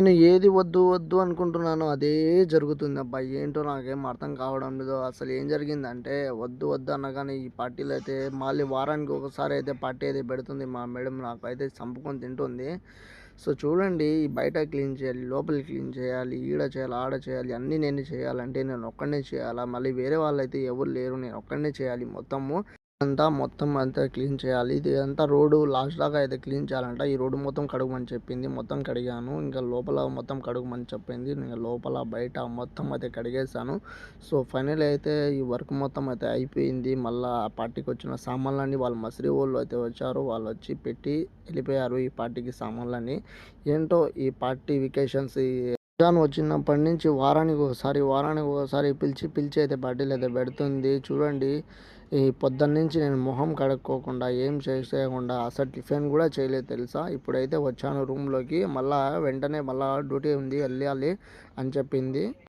నేను ఏది వద్దు వద్దు అనుకుంటున్నానో అదే జరుగుతుంది. అబ్బా ఏంటో నాకేం అర్థం కావడం లేదు. అసలు ఏం జరిగిందంటే వద్దు వద్దు అనగానే ఈ పార్టీలు అయితే మళ్ళీ వారానికి ఒకసారి అయితే పార్టీ అయితే పెడుతుంది మా మేడం. నాకు అయితే చంపుకొని తింటుంది. సో చూడండి ఈ బయట క్లీన్ చేయాలి లోపల క్లీన్ చేయాలి ఈడ చేయాలి ఆడ చేయాలి అన్నీ నేను చేయాలంటే నేను ఒక్కడనే చేయాలా? మళ్ళీ వేరే వాళ్ళు అయితే ఎవరు లేరు నేను ఒక్కడనే చేయాలి మొత్తము. అంతా మొత్తం అంతా క్లీన్ చేయాలి. ఇది అంతా రోడ్డు లాస్ట్ దాకా అయితే క్లీన్ చేయాలంట. ఈ రోడ్డు మొత్తం కడుగుమని చెప్పింది. మొత్తం కడిగాను. ఇంకా లోపల మొత్తం కడుగుమని చెప్పింది. ఇంకా లోపల బయట మొత్తం అయితే కడిగేసాను సో ఫైనల్ అయితే ఈ వర్క్ మొత్తం అయితే అయిపోయింది. మళ్ళీ ఆ పార్టీకి వచ్చిన సామాన్లన్నీ వాళ్ళు మసిరి వాళ్ళు అయితే వచ్చారు. వాళ్ళు వచ్చి పెట్టి వెళ్ళిపోయారు ఈ పార్టీకి సామాన్లన్నీ. ఏంటో ఈ పార్టీ వెకేషన్స్ రంజాన్ వచ్చినప్పటి నుంచి వారానికి ఒకసారి వారానికి ఒకసారి పిలిచి పిలిచి అయితే పార్టీలు అయితే పెడుతుంది. చూడండి ఈ పొద్దున్న నుంచి నేను మొహం కడుక్కోకుండా ఏం చేసేయకుండా అసలు టిఫిన్ కూడా చేయలేదు తెలుసా? ఇప్పుడైతే వచ్చాను రూమ్లోకి మళ్ళా వెంటనే మళ్ళా డ్యూటీ ఉంది వెళ్ళాలి అని చెప్పింది.